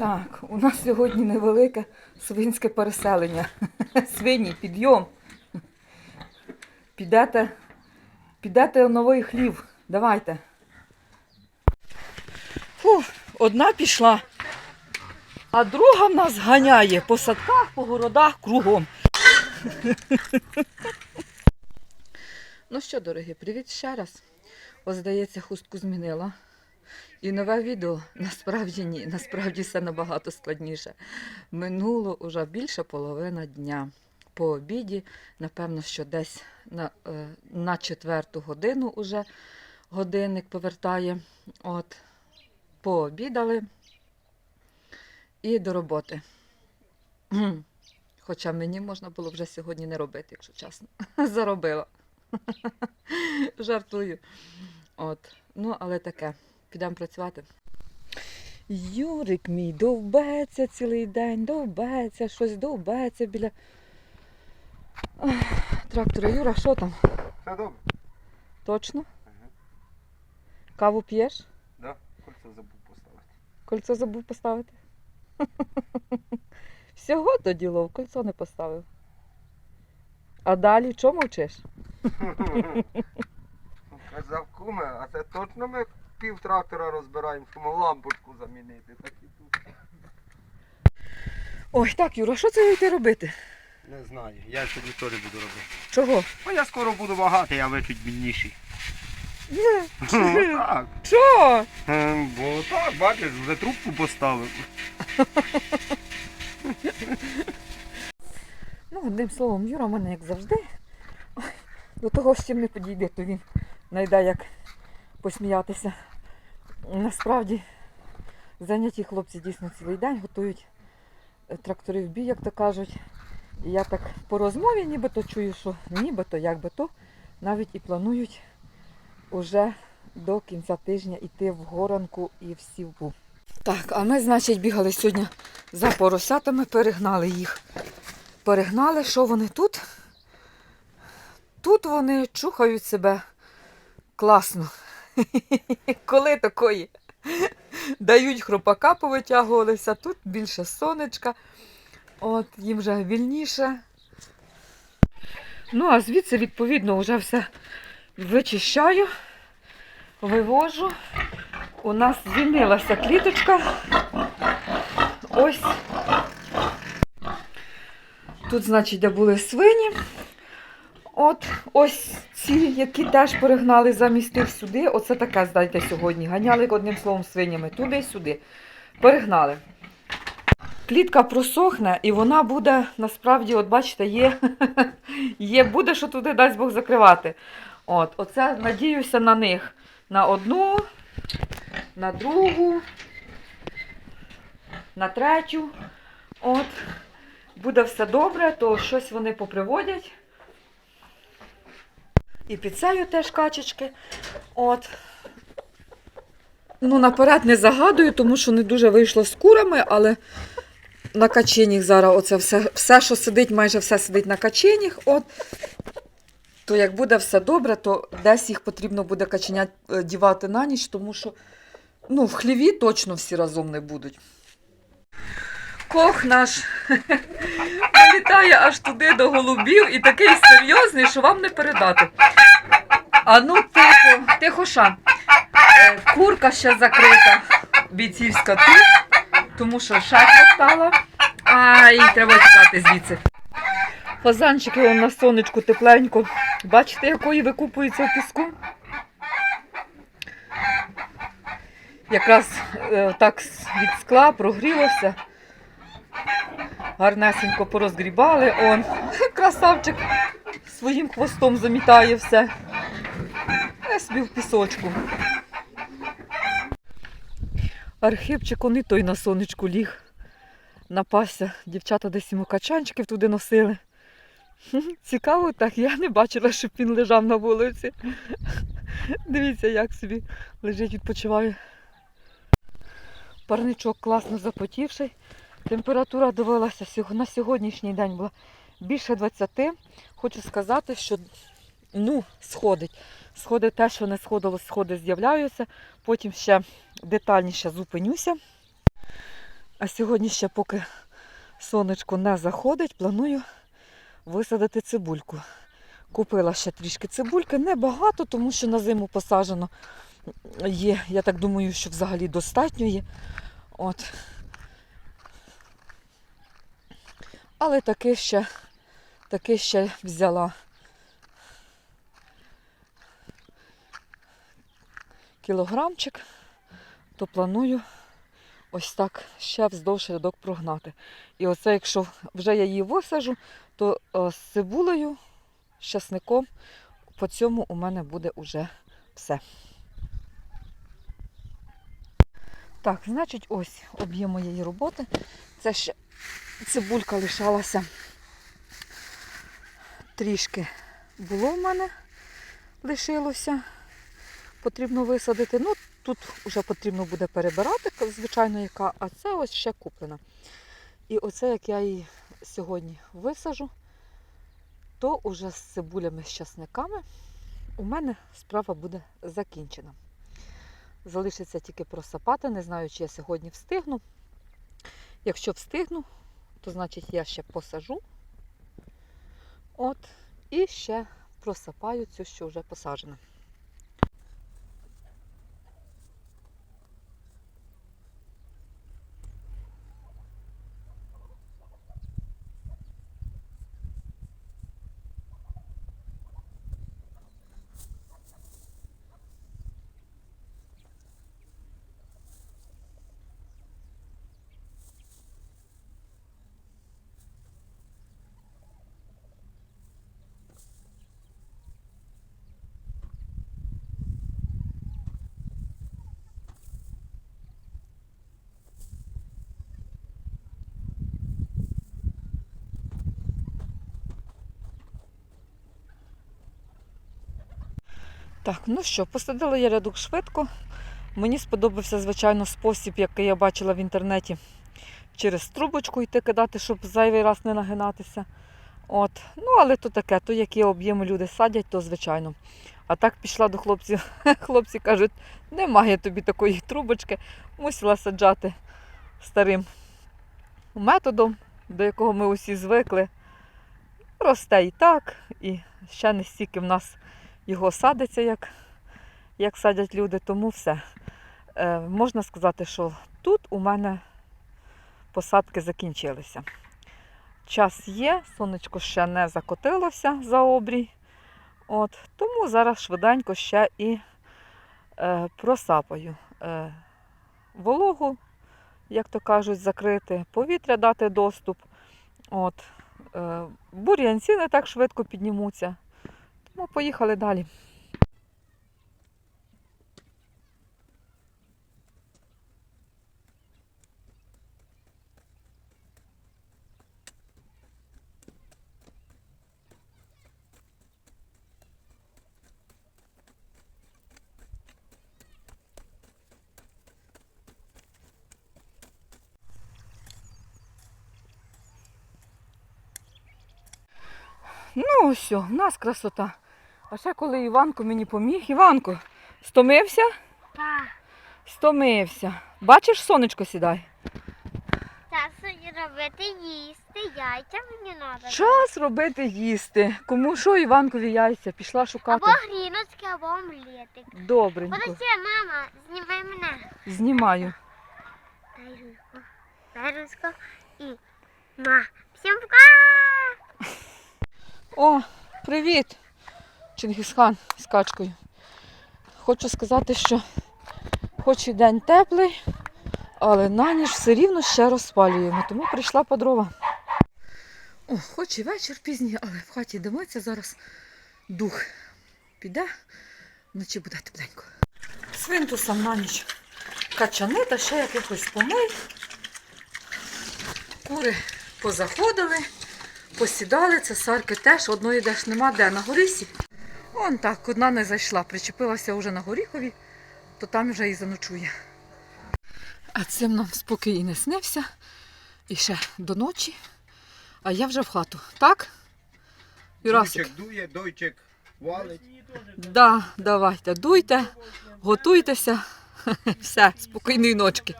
Так, у нас сьогодні невелике свинське переселення. Свині, підйом. Підете, підете новий хлів. Давайте. Фу, одна пішла, а друга в нас ганяє по садках, по городах кругом. Ну що, дорогі, привіт ще раз. Ось, здається, хустку змінила. І нове відео насправді ні, насправді все набагато складніше. Минуло вже більше половина дня. По обіді, напевно, що десь на, е, на четверту годину уже годинник повертає. От, пообідали і до роботи. Хоча мені можна було вже сьогодні не робити, якщо чесно. Заробила. Жартую. От. Ну, але таке. Підемо працювати. Юрик мій довбеться цілий день, довбеться, щось довбеться біля Ах, трактора. Юра, що там? Все добре? Точно? Ага. Каву п'єш? Да? Кольцо забув поставити. Кольцо забув поставити. Всього то діло, кольцо не поставив. А далі чому мовчиш? Казав куме, а це точно ми пів трактора розбираємо, щоб лампочку замінити. Так і тут. Ой, так, Юра, що це йти робити? Не знаю, я сьогодні теж буду робити. Чого? Ну я скоро буду багатий, а ви чуть. Ні. Ну, так. Що? Ем, Бо так, бачиш, вже трубку поставив. Ну, одним словом, Юра в мене, як завжди, ой, до того, з чим не підійде, то він знайде, як посміятися. Насправді, зайняті хлопці дійсно цілий день готують е, трактори в бій, як то кажуть. Я так по розмові нібито чую, що нібито, як би то, навіть і планують уже до кінця тижня йти в горанку і в сівбу. Так, а ми, значить, бігали сьогодні за поросятами, перегнали їх. Перегнали, що вони тут? Тут вони чухають себе класно. Коли такої дають хропака, повитягувалися, тут більше сонечка, от їм вже вільніше. Ну, а звідси, відповідно, вже все вичищаю, вивожу. У нас звільнилася кліточка. Ось Тут, значить, де були свині. От ось ці, які теж перегнали замість тих сюди. Оце таке, здайте, сьогодні. Ганяли одним словом свинями туди-сюди. Перегнали. Клітка просохне і вона буде, насправді, от бачите, є, є буде, що туди дасть Бог закривати. От, оце надіюся на них. На одну, на другу, на третю. От буде все добре, то щось вони поприводять. І під цею теж качечки. От. Ну, наперед не загадую, тому що не дуже вийшло з курами, але на каченях зараз оце все, все, що сидить, майже все сидить на каченях. От. То як буде все добре, то десь їх потрібно буде каченят е, дівати на ніч, тому що ну, в хліві точно всі разом не будуть. Кох наш вилітає аж туди до голубів і такий серйозний, що вам не передати. А ну тихо, тихо ша. Е, Курка ще закрита, бійцівська тут, тому що шатка стала. Ай, треба тікати звідси. Фазанчики на сонечку тепленько. Бачите, якої викупуються в піску? Якраз е, так від скла прогрілося. Гарнесенько порозгрібали. Он красавчик своїм хвостом замітає все. Я собі в пісочку. Архипчик он і той на сонечку ліг. Напасся. Дівчата десь йому качанчиків туди носили. Цікаво, так я не бачила, щоб він лежав на вулиці. Дивіться, як собі лежить, відпочиває. Парничок класно запотівший. Температура довелася на сьогоднішній день була більше 20. Хочу сказати, що ну, сходить. Сходить те, що не сходило, сходи з'являються. Потім ще детальніше зупинюся. А сьогодні ще поки сонечко не заходить, планую висадити цибульку. Купила ще трішки цибульки, небагато, тому що на зиму посаджено є. Я так думаю, що взагалі достатньо є. От. Але таки ще, таки ще взяла кілограмчик, то планую ось так ще вздовж рядок прогнати. І оце, якщо вже я її висажу, то е, з цибулею, з часником, по цьому у мене буде уже все. Так, значить, ось об'єм моєї роботи. Це ще цибулька лишалася трішки було в мене, лишилося. Потрібно висадити. Ну, тут вже потрібно буде перебирати, звичайно, яка, а це ось ще куплена. І оце, як я її сьогодні висажу, то уже з цибулями, з часниками у мене справа буде закінчена. Залишиться тільки просапати, не знаю, чи я сьогодні встигну. Якщо встигну, то значить я ще посажу. От, і ще просапаю цю, що вже посаджена. Так, ну що, посадила я рядок швидко. Мені сподобався, звичайно, спосіб, який я бачила в інтернеті. Через трубочку йти кидати, щоб зайвий раз не нагинатися. От. Ну, але то таке, то які об'єми люди садять, то звичайно. А так пішла до хлопців. Хлопці кажуть, немає тобі такої трубочки, мусила саджати старим методом, до якого ми усі звикли. Росте і так, і ще не стільки в нас його садиться, як, як садять люди, тому все. Е, можна сказати, що тут у мене посадки закінчилися. Час є, сонечко ще не закотилося за обрій. От, тому зараз швиденько ще і е, просапаю е, вологу, як то кажуть, закрити, повітря дати доступ. От, е, бур'янці не так швидко піднімуться. Тому поїхали далі. Ну, ось, в нас красота. А ще коли Іванко мені поміг. Іванко, стомився? Так, Стомився. Бачиш, сонечко сідай. час робити їсти, яйця мені треба. Час робити їсти. Кому що Іванкові яйця? Пішла шукати. Або гріночки, або омлетик. Добренько. Подожди, мама, знімай мене. Знімаю. Дай руку. Дай ручку. І ма. Всім пока! О, привіт! Чингісхан з качкою. Хочу сказати, що хоч і день теплий, але на ніч все рівно ще розпалюємо, тому прийшла по дрова. О, хоч і вечір пізній, але в хаті димиться зараз дух. Піде, вночі буде тепленько. Свинтусам на ніч качани та ще якихось помий. Кури позаходили. Посідали, цесарки теж, одної деш нема де на горісі. Он так, одна не зайшла, причепилася вже на горіхові, то там вже і заночує. А цим нам спокій і не снився. І ще до ночі. А я вже в хату. Так? Юрасик? Дойчик дує, дойчик валить. Да, давайте, дуйте, готуйтеся. Все, спокійної ночки.